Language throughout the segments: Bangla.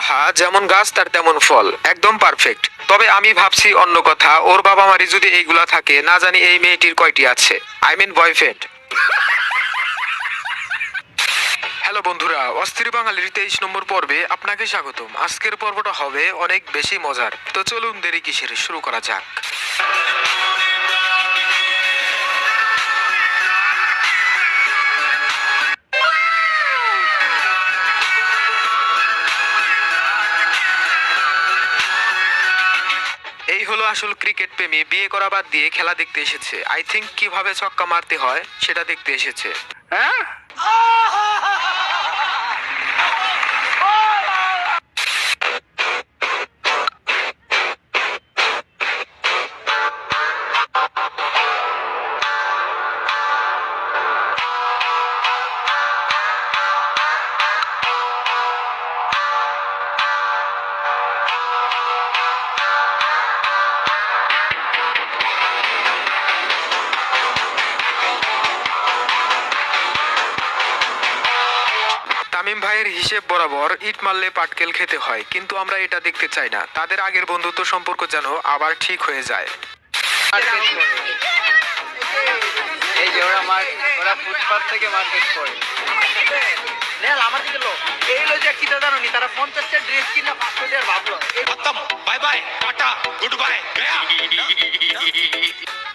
আহা, যেমন গাছ, তার তেমন ফল। একদম পারফেক্ট তবে আমি ভাবছি অন্য কথা। ওর বাবা মারি যদি এইগুলা থাকে, না জানি এই মেয়েটির কয়টি আছে। আই মিন বয়ফ্রেন্ড হ্যালো বন্ধুরা অস্থির বাঙালির তেইশ নম্বর পর্বে আপনাকে স্বাগতম। আজকের পর্বটা হবে অনেক বেশি মজার। তো চলুন দেরি কিসের শুরু করা যাক। এই হলো আসল ক্রিকেট প্রেমী বিয়ে করা বাদ দিয়ে খেলা দেখতে এসেছে। আই থিংক কীভাবে ছক্কা মারতে হয় সেটা দেখতে এসেছে। হ্যাঁ? ভাইয়ের হিসেব বরাবর ইট মারলে পাটকেল খেতে হয়, কিন্তু আমরা এটা দেখতে চাই না। তাদের আগের বন্ধুত্ব সম্পর্ক যেন আবার ঠিক হয়ে যায়। এই থেকে মার্কেট করে।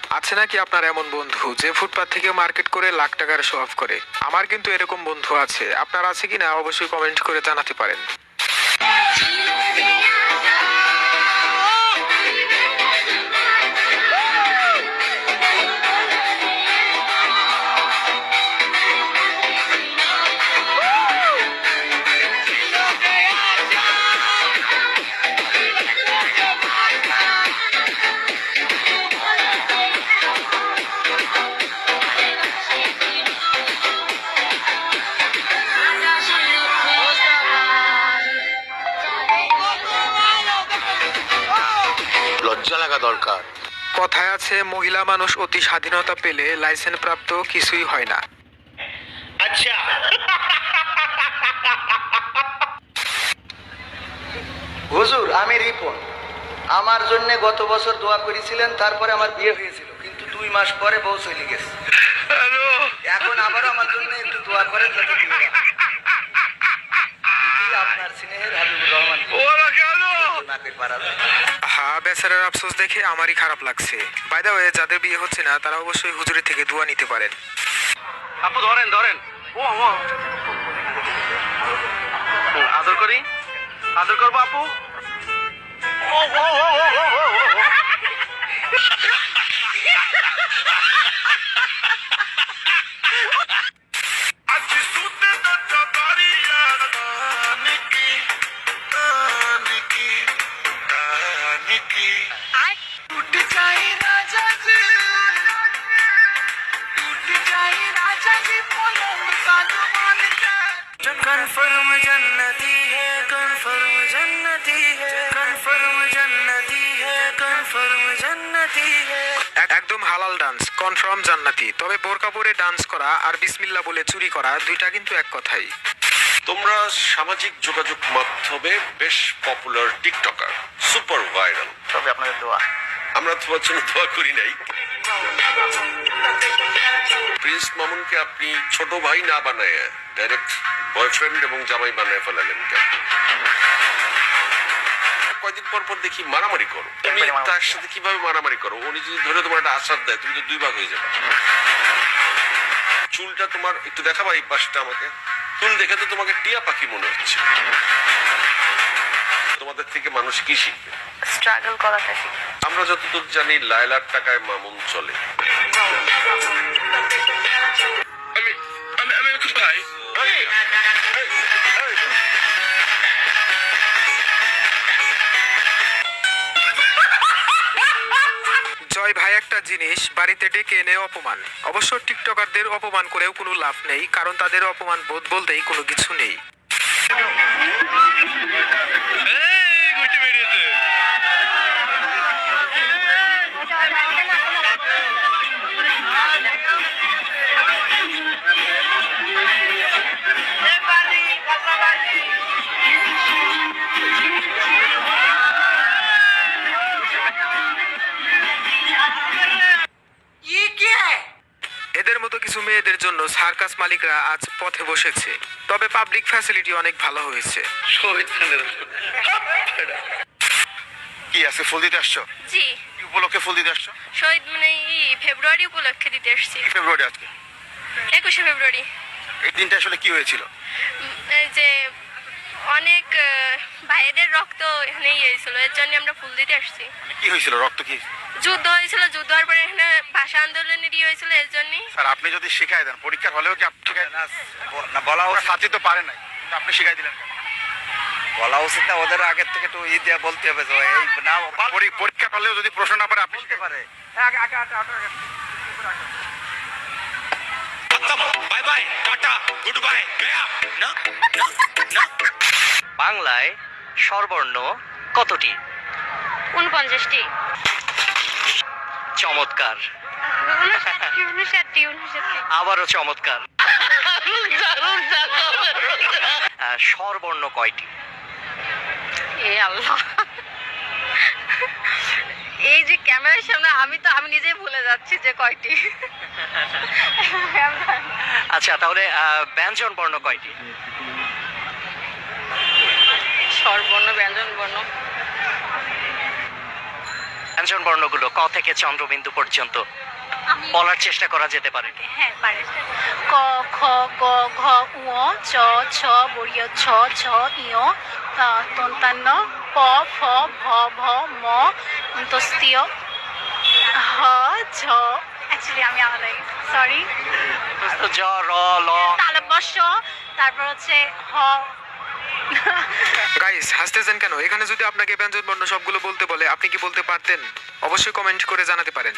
আছে নাকি আপনার এমন বন্ধু যে ফুটপাথ থেকে মার্কেট করে লাখ টাকার শো অফ করে? আমার কিন্তু এরকম বন্ধু আছে। আপনার আছে কিনা অবশ্যই কমেন্ট করে জানাতে পারেন। লাগা দরকার। কথায় আছে মহিলা মানুষ অতি স্বাধীনতা পেলে লাইসেন্স প্রাপ্ত কিছুই হয় না। আচ্ছা। হুজুর আমি রিপন। আমার জন্য গত বছর দোয়া করেছিলেন তারপরে আমার বিয়ে হয়েছিল কিন্তু দুই মাস পরে বউ চলে গেছে। এখন আবারও আমার জন্য একটু দোয়া করেন যাতে আপনার স্নেহের হাবিবুর রহমান। বেচারার আফসোস দেখে আমারই খারাপ লাগছে। বাইদা হয়ে যাদের বিয়ে হচ্ছে না তারা অবশ্যই হুজুরি থেকে দোয়া নিতে পারেন। আপু ধরেন ধরেন। ও আদর করি? আদর করব আপু? ও, ও, ও, ও, ও, ও, कन्फर्म जन्नती है कन्फर्म जन्नती है कन्फर्म जन्नती है कन्फर्म जन्नती है এক- একদম হালাল ডান্স কনফার্ম জান্নাতি তবে বোরকা পরে ডান্স করা আর বিসমিল্লা বলে চুরি করা দুইটা কিন্তু এক কথাই তোমরা সামাজিক যোগাযোগ মাধ্যমে বেশ পপুলার টিকটকার সুপার ভাইরাল তবে আপনাদের দোয়া আমরা তোমার জন্য দোয়া করি নাই প্রিন্স মামুনকে আপনি ছোট ভাই না বানায় ডাইরেক্ট বয়ফ্রেন্ড এবং জামাই বানায় ফেলালেন কেন? কয়দিন পর পর দেখি মারামারি করো। তুমি তার সাথে কীভাবে মারামারি করো? উনি যদি ধরে তোমার একটা আশ্বাস দেয় তুমি তো দুই ভাগ হয়ে যাবে। চুলটা তোমার একটু দেখাবা এই পাশটা আমাকে? চুল দেখে তো তোমাকে টিয়া পাখি মনে হচ্ছে। তোমাদের থেকে মানুষ কি শিখবে? স্ট্রাগল করাটা শিখি আমরা যতদূর জানি লায়লার টাকায় মামুন চলে। আমি আমি আমি একটু ভাই। জয় ভাই একটা জিনিস বাড়িতে ডেকে এনে অপমান। অবশ্য টিকটকারদের অপমান করেও কোনো লাভ নেই কারণ তাদের অপমান বোধ বলতেই কোনো কিছু নেই। মেয়েদের জন্য সার্কাস মালিকরা আজ পথে বসেছে। তবে পাবলিক ফ্যাসিলিটি অনেক ভালো হয়েছে। কি আছে? ফুল দিতে আসছো? জি। কি উপলক্ষে ফুল দিতে আসছো? শহীদ মানে ফেব্রুয়ারি উপলক্ষে দিতে আসছি। ফেব্রুয়ারি আজকে? একুশে ফেব্রুয়ারি। এই দিনটা আসলে কি হয়েছিল? এই যে অনেক ভাইদের রক্ত এখানে ইয়ে হয়েছিল। এর জন্য আমরা ফুল দিতে আসছি। মানে কি হয়েছিল? রক্ত কি যুদ্ধ হয়েছিল যুদ্ধ হওয়ার পরে এখানে ভাষা আন্দোলনের ইয়ে হয়েছিল এর জন্যই স্যার আপনি যদি শিখাই দেন পরীক্ষার হলেও কি আপনি শিখাই না বলা ওরা সাথী তো পারে নাই কিন্তু আপনি শিখাই দিলেন কেন? বলা উচিত না ওদের আগের থেকে একটু ই দিয়ে বলতে হবে যে এই না পরীক্ষা করলেও যদি প্রশ্ন না পারে আপনি বলতে পারে। বাংলায় স্বরবর্ণ কতটি? উনপঞ্চাশটি চমৎকার। আবারও চমৎকার। স্বরবর্ণ কয়টি? এ আল্লাহ। এই যে ক্যামেরার সামনে আমি তো আমি নিজেই ভুলে যাচ্ছি যে কয়টি। আচ্ছা তাহলে ব্যঞ্জন বর্ণ কয়টি? স্বরবর্ণ ব্যঞ্জন বর্ণ। ব্যঞ্জন বর্ণগুলো ক থেকে চন্দ্রবিন্দু পর্যন্ত। বলার চেষ্টা করা যেতে পারে। হ্যাঁ পারে। ক খ গ ঘ উ চ ছ বড়িয় ছ ছ ইয় তন্তান্ন প ফ ভ ভ ম অন্তস্তীয় হ ঝ। অ্যাকচুয়ালি আমি আলাদা। সরি জ র ল। তালব্যস্য তারপর হচ্ছে হ গাইস হাসতেছেন কেন? এখানে যদি আপনাকে ব্যঞ্জন বর্ণ সবগুলো বলতে বলে, আপনি কি বলতে পারতেন? অবশ্যই কমেন্ট করে জানাতে পারেন।